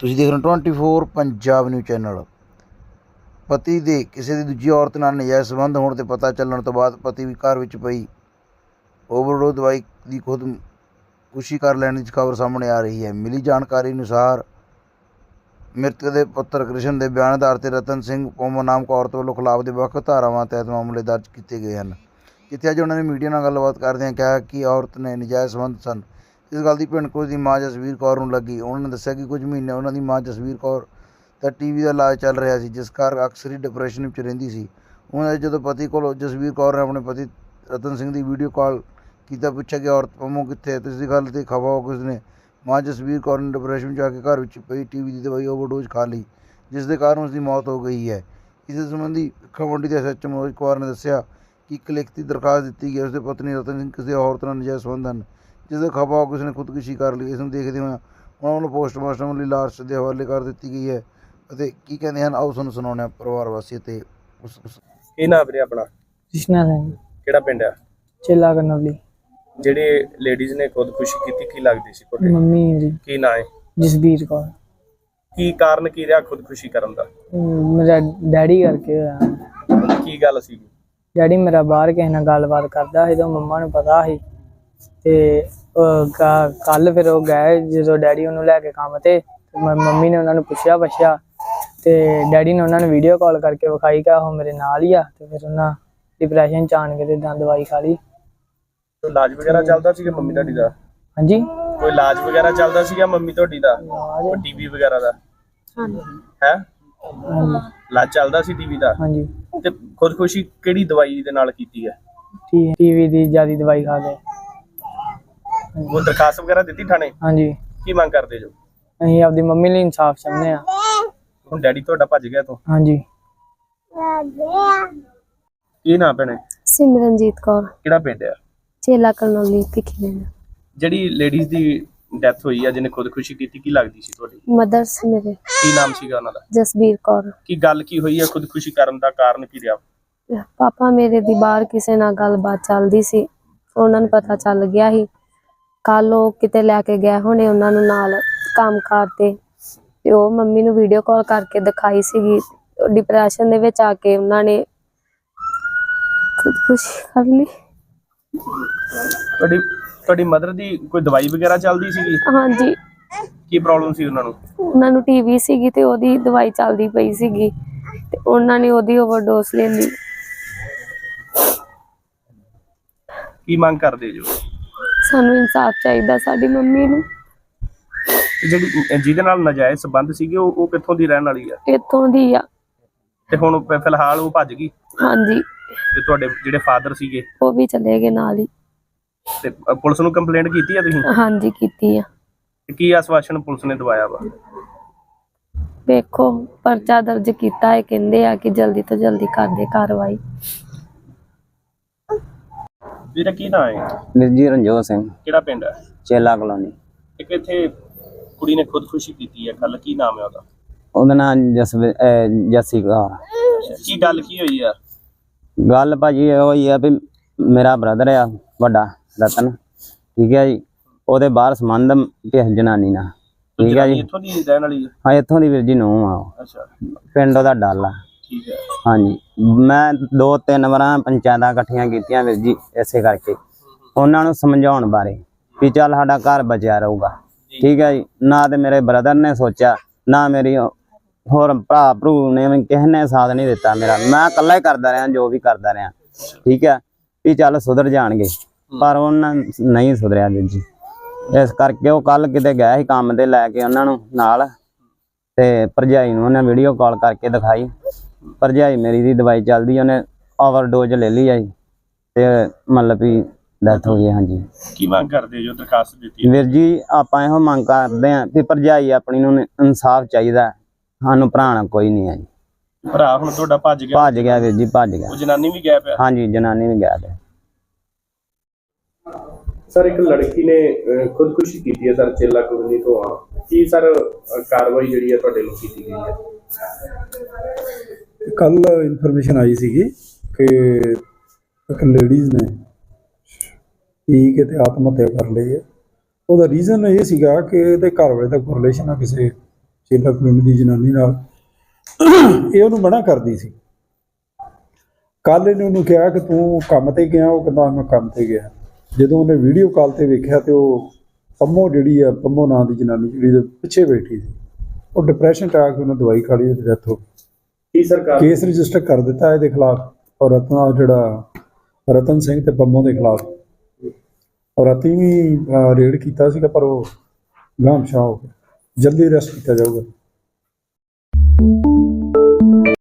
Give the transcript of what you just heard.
ਤੁਸੀਂ ਦੇਖ ਰਹੇ ਹੋ 24 ਪੰਜਾਬ ਨਿਊਜ਼ ਚੈਨਲ ਪਤੀ ਦੇ ਕਿਸੇ ਦੀ ਦੂਜੀ ਔਰਤ ਨਾਲ ਨਜਾਇਜ਼ ਸੰਬੰਧ ਹੋਣ ਤੇ ਪਤਾ ਚੱਲਣ ਤੋਂ ਬਾਅਦ ਪਤੀ ਵੀ ਘਰ ਵਿੱਚ ਪਈ। ਓਵਰਡੋਜ਼ ਦਵਾਈ ਦੀ ਖੁਦ ਖੁਸ਼ੀ ਕਰ ਲੈਣ ਦੀ ਖਬਰ ਸਾਹਮਣੇ ਆ ਰਹੀ ਹੈ। ਮਿਲੀ ਜਾਣਕਾਰੀ ਅਨੁਸਾਰ ਮ੍ਰਿਤਕ ਦੇ ਪੁੱਤਰ ਕ੍ਰਿਸ਼ਨ ਦੇ ਬਿਆਨ ਆਧਾਰ ਤੇ ਰਤਨ ਸਿੰਘ ਪੋਮਾ ਨਾਮਕ ਔਰਤ ਵੱਲੋਂ ਖਿਲਾਫ ਦੇ ਵੱਖ ਧਾਰਾਵਾਂ ਤਹਿਤ ਮਾਮਲੇ ਦਰਜ ਕੀਤੇ ਗਏ ਹਨ। ਜਿੱਥੇ ਅੱਜ ਉਹਨਾਂ ਨੇ ਮੀਡੀਆ ਨਾਲ ਗੱਲਬਾਤ ਕਰਦਿਆਂ ਕਿਹਾ ਕਿ ਔਰਤ ਨੇ ਨਜਾਇਜ਼ ਸੰਬੰਧ ਸਨ। ਇਸ ਗੱਲ ਦੀ ਭਿੰਡ ਕੁਝ ਦੀ ਮਾਂ ਜਸਵੀਰ ਕੌਰ ਨੂੰ ਲੱਗੀ। ਉਹਨਾਂ ਨੇ ਦੱਸਿਆ ਕਿ ਕੁਝ ਮਹੀਨੇ ਉਹਨਾਂ ਦੀ ਮਾਂ ਜਸਵੀਰ ਕੌਰ ਦਾ ਟੀਵੀ ਦਾ ਇਲਾਜ ਚੱਲ ਰਿਹਾ ਸੀ, ਜਿਸ ਕਾਰਨ ਅਕਸਰ ਹੀ ਡਿਪਰੈਸ਼ਨ ਵਿੱਚ ਰਹਿੰਦੀ ਸੀ। ਉਹਨਾਂ ਦੇ ਜਦੋਂ ਪਤੀ ਕੋਲ ਜਸਵੀਰ ਕੌਰ ਨੇ ਆਪਣੇ ਪਤੀ ਰਤਨ ਸਿੰਘ ਦੀ ਵੀਡੀਓ ਕਾਲ ਕੀਤਾ, ਪੁੱਛਿਆ ਕਿ ਔਰਤ ਪੰਮੋ ਕਿੱਥੇ ਹੈ, ਤੇ ਇਸ ਦੀ ਗੱਲ ਤੇ ਖਫਾ ਹੋ ਕੇ ਉਸਨੇ ਮਾਂ ਜਸਵੀਰ ਕੌਰ ਨੇ ਡਿਪਰੈਸ਼ਨ ਵਿੱਚ ਆ ਕੇ ਘਰ ਵਿੱਚ ਪਈ ਟੀਵੀ ਦੀ ਦਵਾਈ ਓਵਰਡੋਜ਼ ਖਾ ਲਈ, ਜਿਸ ਦੇ ਕਾਰਨ ਉਸ ਦੀ ਮੌਤ ਹੋ ਗਈ ਹੈ। ਇਸ ਸੰਬੰਧੀ ਖਮੰਡੀ ਦੇ ਐਸਐਚ ਮਨੋਜ ਕੁਮਾਰ ਨੇ ਦੱਸਿਆ ਕਿ ਇੱਕ ਲਿਖਤੀ ਦਰਖਾਸਤ ਦਿੱਤੀ ਗਈ ਉਸ ਦੇ ਪਤਨੀ ਰਤਨ ਸਿੰਘ, ਕਿਸੇ ਔਰਤ ਨਾਲ ਨਜਾਇਜ਼ ਸੰਬੰਧ ਹਨ। ਜਿਸ ਦੇ ਕੇ ਉਸਨੇ ਖੁਦਕੁਸ਼ੀ ਕਰ ਲਈ ਇਸ ਨੂੰ ਦੇਖਦੇ ਹੋਏ ਉਹਨਾਂ ਨੂੰ ਪੋਸਟਮਾਰਟਮ ਲਈ ਲਾਸ਼ ਦੇ ਹਵਾਲੇ ਕਰ ਦਿੱਤੀ ਗਈ ਹੈ ਅਤੇ ਕੀ ਕਹਿੰਦੇ ਹਨ? ਆਓ ਤੁਹਾਨੂੰ ਸੁਣਾਉਂਦੇ ਹਾਂ ਪਰਿਵਾਰ ਵਾਸੀ ਅਤੇ ਉਸ ਉਸ ਕੀ ਨਾਮ ਵੀਰੇ ਆਪਣਾ? ਕ੍ਰਿਸ਼ਨਾ ਸਿੰਘ। ਕਿਹੜਾ ਪਿੰਡ ਆ? ਚੇਲਾ ਕਰਨਵਲੀ ਜਿਹੜੇ ਲੇਡੀਜ਼ ਨੇ ਖੁਦਕੁਸ਼ੀ ਕੀਤੀ ਕੀ ਲੱਗਦੀ ਸੀ ਤੁਹਾਡੇ? ਮੰਮੀ ਮੇਰੀ ਕੀ ਨਾਂ ਹੈ? ਜਸਬੀਰ ਕੌਰ। ਕੀ ਕਾਰਨ ਕੀ ਰਿਹਾ ਖੁਦਕੁਸ਼ੀ ਕਰਨ ਦਾ? ਅਮ ਮੇਰਾ ਡੈਡੀ ਕਰਕੇ ਹੋਇਆ। ਕੀ ਗੱਲ ਸੀ ਡੈਡੀ ਮੇਰਾ ਬਾਹਰ ਕਿਸੇ ਨਾਲ ਗੱਲਬਾਤ ਕਰਦਾ ਸੀ ਤੇ ਮੰਮਾ ਨੂੰ ਪਤਾ ਸੀ ਤੇ ਕੱਲ ਫਿਰ ਉਹ ਗਏ ਜਦੋਂ ਡੈਡੀ ਉਹਨੂੰ ਲੈ ਕੇ ਕੰਮ ਤੇ ਮੰਮੀ ਨੇ ਉਹਨਾਂ ਨੂੰ ਪੁੱਛਿਆ ਪੁੱਛਿਆ ਤੇ ਡੈਡੀ ਨੇ ਉਹਨਾਂ ਨੂੰ ਵੀਡੀਓ ਕਾਲ ਕਰਕੇ ਵਿਖਾਈ ਕਿ ਉਹ ਮੇਰੇ ਨਾਲ ਹੀ ਆ ਤੇ ਫਿਰ ਉਹਨਾਂ ਡਿਪਰੈਸ਼ਨ ਚ ਆਣ ਕੇ ਤੇ ਦੰਦ ਦਵਾਈ ਖਾ ਲਈ। ਕੋਈ ਇਲਾਜ ਵਗੈਰਾ ਚੱਲਦਾ ਸੀਗਾ ਮੰਮੀ ਤੁਹਾਡੀ ਦਾ? ਹਾਂਜੀ? ਕੋਈ ਇਲਾਜ ਵਗੈਰਾ ਚੱਲਦਾ ਸੀਗਾ ਮੰਮੀ ਤੁਹਾਡੀ ਦਾ? ਕੋਈ ਟੀਵੀ ਵਗੈਰਾ ਦਾ? ਹੈ? ਹਾਂਜੀ। ਇਲਾਜ ਚੱਲਦਾ ਸੀ ਟੀਵੀ ਦਾ? ਹਾਂਜੀ। ਤੇ ਖੁਦਕੁਸ਼ੀ ਕਿਹੜੀ ਦਵਾਈ ਦੇ ਨਾਲ ਕੀਤੀ ਹੈ? ਠੀਕ ਟੀਵੀ ਦੀ ਜ਼ਿਆਦਾ ਦਵਾਈ ਖਾ ਕੇ। ਉਹ ਦਰਖਾਸਤ ਵਗੈਰਾ ਦਿੱਤੀ ਥਾਣੇ? ਹਾਂਜੀ। ਕੀ ਮੰਗ ਕਰਦੇ ਜੋ? ਅਸੀਂ ਆਪਦੀ ਮੰਮੀ ਲਈ ਇਨਸਾਫ ਚਾਹੁੰਦੇ ਆ ਹੁਣ ਡੈਡੀ ਤੁਹਾਡਾ ਭੱਜ ਗਿਆ ਤੋਂ ਹਾਂਜੀ। ਕੀ ਨਾਂ ਭੈਣੇ? ਸਿਮਰਨਜੀਤ ਕੌਰ। ਕਿਹੜਾ ਪਿੰਡ ਆ? ਚੇਲਾ ਕਰਨੌਲੀ ਭਿੱਖੀ ਲੈਣਾ ਜਿਹੜੀ ਲੇਡੀਜ਼ ਦੀ ਡੈਥ ਹੋਈ ਆ ਜਿਹਨੇ ਖੁਦਕੁਸ਼ੀ ਕੀਤੀ ਕੀ ਲੱਗਦੀ ਸੀ ਤੁਹਾਡੀ? ਮਦਰਸ ਮੇਰੇ। ਕੀ ਨਾਮ ਸੀਗਾ ਉਹਨਾਂ ਦਾ? ਜਸਬੀਰ ਕੌਰ। ਕੀ ਗੱਲ ਕੀ ਹੋਈ ਹੈ ਖੁਦਕੁਸ਼ੀ ਕਰਨ ਦਾ ਕਾਰਨ ਕੀ ਰਿਹਾ? ਪਾਪਾ ਮੇਰੇ ਦੀ ਬਾਹਰ ਕਿਸੇ ਨਾਲ ਗੱਲਬਾਤ ਚੱਲਦੀ ਸੀ। ਉਹਨਾਂ ਨੂੰ ਪਤਾ ਚੱਲ ਗਿਆ ਸੀ ਕੱਲ ਉਹ ਕਿਤੇ ਲੈ ਕੇ ਗਏ ਹੋਣੇ ਉਹਨਾਂ ਨੂੰ ਨਾਲ ਕੰਮ ਤੇ। ਤੇ ਉਹ ਮੰਮੀ ਨੂੰ ਵੀਡੀਓ ਕਾਲ ਕਰਕੇ ਦਿਖਾਈ ਸੀਗੀ। ਡਿਪਰੈਸ਼ਨ ਦੇ ਵਿੱਚ ਆ ਕੇ ਉਹਨਾਂ ਨੇ ਖੁਦਕੁਸ਼ੀ ਕਰ ਲਈ। ਤੁਹਾਡੀ ਤੁਹਾਡੀ ਮਦਰ ਦੀ ਕੋਈ ਦਵਾਈ ਵਗੈਰਾ ਚੱਲਦੀ ਸੀਗੀ? ਹਾਂਜੀ। ਕੀ ਪ੍ਰੋਬਲਮ ਸੀ ਉਹਨਾਂ ਨੂੰ? ਉਹਨਾਂ ਨੂੰ ਟੀਵੀ ਸੀਗੀ ਤੇ ਉਹਦੀ ਦਵਾਈ ਚੱਲਦੀ ਪਈ ਸੀਗੀ। ਤੇ ਉਹਨਾਂ ਨੇ ਉਹਦੀ ਓਵਰਡੋਸ ਲੈ ਲਈ। ਕੀ ਮੰਗ ਕਰਦੇ ਜੋ ਸਾਨੂੰ ਇਨਸਾਫ ਚਾਹੀਦਾ ਸਾਡੀ ਮੰਮੀ ਨੂੰ। ਜਿਹੜੀ ਜਿਹਦੇ ਨਾਲ ਨਜਾਇਜ਼ ਸੰਬੰਧ ਸੀਗੇ ਉਹ ਉਹ ਕਿੱਥੋਂ ਦੀ ਰਹਿਣ ਵਾਲੀ ਆ? ਇੱਥੋਂ ਦੀ ਆ? ਤੇ ਹੁਣ ਫਿ- ਫਿਲਹਾਲ ਉਹ ਭੱਜ ਗਈ। ਹਾਂਜੀ। ਤੇ ਤੁਹਾਡੇ ਜਿਹੜੇ ਫਾਦਰ ਸੀਗੇ? ਉਹ ਵੀ ਚਲੇ ਗਏ ਨਾਲ ਹੀ। ਤੇ ਅ, ਪੁਲਿਸ ਨੂੰ ਕੰਪਲੇਂਟ ਕੀਤੀ ਆ ਤੁਸੀਂ? ਹਾਂਜੀ ਕੀਤੀ ਆ। ਤੇ ਕੀ ਆਸਵਾਸ਼ਨ ਪੁਲਿਸ ਨੇ ਦਵਾਇਆ ਵਾ? ਵੇਖੋ ਪਰਚਾ ਦਰਜ ਕੀਤਾ ਹੈ ਕਹਿੰਦੇ ਆ ਕਿ ਜਲਦੀ ਤੋਂ ਜਲਦੀ ਕਰਦੇ ਕਾਰਵਾਈ। ਵੀਰੇ ਕੀ ਨਾਂ ਹੈ? ਨਿਰਜੀ ਰਣਜੋਤ ਸਿੰਘ। ਕਿਹੜਾ ਪਿੰਡ ਹੈ? ਚੇਲਾ ਕਲੋਨੀ। ਇੱਕ ਇੱਥੇ ਕੁੜੀ ਨੇ ਖੁਦਕੁਸ਼ੀ ਕੀਤੀ ਹੈ ਕੱਲ ਕੀ ਨਾਮ ਹੈ ਉਹਦਾ? ਉਹਦਾ ਨਾਮ ਜਸਵੀ ਜੱਸੀ ਕੌਰ। ਕੀ ਗੱਲ ਕੀ ਹੋਈ ਆ? ਗੱਲ ਭਾਜੀ ਇਹੋ ਹੀ ਆ ਵੀ ਮੇਰਾ ਬ੍ਰਦਰ ਆ ਵੱਡਾ ਰਤਨ। ਠੀਕ ਹੈ ਜੀ? ਉਹਦੇ ਬਾਹਰ ਸੰਬੰਧ ਕਿਸ ਜਨਾਨੀ ਨਾਲ। ਠੀਕ ਹੈ ਜੀ? ਇੱਥੋਂ ਦੀ ਰਹਿਣ ਵਾਲੀ ਹੈ? ਹਾਂ ਇੱਥੋਂ ਦੀ ਵੀਰ ਜੀ ਨੂੰ ਆ ਉਹ। ਅੱਛਾ। ਪਿੰਡ ਉਹਦਾ ਡਾਲਾ ਠੀਕ ਹੈ। ਹਾਂਜੀ। ਮੈਂ ਦੋ ਤਿੰਨ ਵਾਰਾਂ ਪੰਚਾਇਤਾਂ ਇਕੱਠੀਆਂ ਕੀਤੀਆਂ ਵੀਰ ਜੀ, ਇਸੇ ਕਰਕੇ। ਉਹਨਾਂ ਨੂੰ ਸਮਝਾਉਣ ਬਾਰੇ ਵੀ ਚੱਲ ਸਾਡਾ ਘਰ ਬਚਿਆ ਰਹੂਗਾ। ਠੀਕ ਹੈ ਜੀ। ਨਾ ਤੇ ਮੇਰੇ ਬ੍ਰਦਰ ਨੇ ਸੋਚਿਆ, ਨਾ ਮੇਰੀ ਹੋਰ ਭਰਾ ਭਰੂ ਨੇ ਕਿਸੇ ਨੇ ਸਾਥ ਨਹੀਂ ਦਿੱਤਾ ਮੇਰਾ। ਮੈਂ ਇਕੱਲਾ ਹੀ ਕਰਦਾ ਰਿਹਾ, ਜੋ ਵੀ ਕਰਦਾ ਰਿਹਾ। ਠੀਕ ਹੈ। ਵੀ ਚੱਲ ਸੁਧਰ ਜਾਣਗੇ। ਪਰ ਉਹਨਾਂ ਨਹੀਂ ਸੁਧਰਿਆ ਵੀਰ ਜੀ। ਇਸ ਕਰਕੇ ਉਹ ਕੱਲ ਕਿਤੇ ਗਿਆ ਸੀ ਕੰਮ ਤੇ ਲੈ ਕੇ ਉਹਨਾਂ ਨੂੰ ਨਾਲ। ਤੇ ਭਰਜਾਈ ਨੂੰ ਉਹਨੇ ਵੀਡੀਓ ਕਾਲ ਕਰਕੇ ਦਿਖਾਈ। ਭਰਜਾਈ ਮੇਰੀ ਦੀ ਦਵਾਈ ਚੱਲਦੀ ਉਹਨੇ ਓਵਰਡੋਜ਼ ਲੈ ਲਈ ਆਈ ਤੇ ਮਤਲਬ ਵੀ ਡੈਥ ਹੋ ਗਈ ਹਾਂਜੀ। ਕੀ ਮੰਗ ਕਰਦੇ ਜੋ ਦਰਖਾਸਤ ਦਿੱਤੀ ਵੀਰ ਜੀ ਆਪਾਂ ਇਹੋ ਮੰਗ ਕਰਦੇ ਆਂ ਕਿ ਭਰਜਾਈ ਆਪਣੀ ਨੂੰ ਇਨਸਾਫ ਚਾਹੀਦਾ ਸਾਨੂੰ ਭਰਾਣਾ ਕੋਈ ਨਹੀਂ ਹੈ ਜੀ। ਭਰਾ ਹੁਣ ਤੁਹਾਡਾ ਭੱਜ ਗਿਆ? ਭੱਜ ਗਿਆ ਵੀਰ ਜੀ ਭੱਜ ਗਿਆ। ਉਹ ਜਨਾਨੀ ਵੀ ਗਾਇਬ ਹੈ? ਹਾਂਜੀ ਜਨਾਨੀ ਵੀ ਗਿਆ ਤੇ ਸਰ ਇੱਕ ਲੜਕੀ ਨੇ ਅਹ, ਖੁਦਕੁਸ਼ੀ ਕੀਤੀ ਹੈ ਸਰ ਚੇਲਾ ਕੁਰਨੀ ਤੋਂ। ਆ ਕੀ ਸਰ ਅਹ, ਕਾਰਵਾਈ ਜਿਹੜੀ ਹੈ ਤੁਹਾਡੇ ਲੋਕ ਕੀਤੀ ਗਈ ਹੈ? ਕੱਲ ਇਨਫੋਰਮੇਸ਼ਨ ਆਈ ਸੀਗੀ ਕਿ ਇੱਕ ਲੇਡੀਜ਼ ਨੇ ਪੀ ਕੇ ਤੇ ਆਤਮ ਹੱਤਿਆ ਕਰ ਲਈ ਹੈ। ਉਹਦਾ ਰੀਜ਼ਨ ਇਹ ਸੀਗਾ ਕਿ ਇਹਦੇ ਘਰ ਵਾਲੇ ਦਾ ਕੋਰਿਲੇਸ਼ਨ ਆ ਕਿਸੇ ਚੇਲਾ ਕਲੋਨੀ ਦੀ ਜਨਾਨੀ ਨਾਲ। ਇਹ ਉਹਨੂੰ ਮਨਾ ਕਰਦੀ ਸੀ। ਕੱਲ ਇਹਨੇ ਉਹਨੂੰ ਕਿਹਾ ਕਿ ਤੂੰ ਕੰਮ ਤੇ ਗਿਆ, ਉਹ ਕਹਿੰਦਾ ਮੈਂ ਕੰਮ ਤੇ ਗਿਆ। ਜਦੋਂ ਉਹਨੇ ਵੀਡੀਓ ਕਾਲ ਤੇ ਵੇਖਿਆ ਤੇ ਉਹ ਪੰਮੋ ਜਿਹੜੀ ਆ, ਪੰਮੋ ਨਾਂ ਦੀ ਜਨਾਨੀ ਜਿਹੜੀ ਉਹਦੇ ਪਿੱਛੇ ਬੈਠੀ ਸੀ। ਉਹ ਡਿਪਰੈਸ਼ਨ ਚ ਆ ਕੇ ਉਹਨੇ ਦਵਾਈ ਖਾ ਲਈ, ਉਹਦੀ ਡੈਥ ਹੋ ਗਈ। ਕੀ ਸਰਕਾਰ ਕੇਸ ਰਜਿਸਟਰ ਕਰ ਦਿੱਤਾ ਇਹਦੇ ਖਿਲਾਫ ਔਰ ਰਤਨਾ, ਜਿਹੜਾ ਰਤਨ ਸਿੰਘ ਤੇ ਪੰਮੋ ਦੇ ਖਿਲਾਫ। ਔਰ ਰਾਤੀ ਵੀ ਰੇਡ ਕੀਤਾ ਸੀਗਾ, ਪਰ ਉਹ ਗਾਮਸ਼ਾ ਹੋ ਗਿਆ। ਜਲਦੀ ਅਰੈਸਟ ਕੀਤਾ ਜਾਊਗਾ।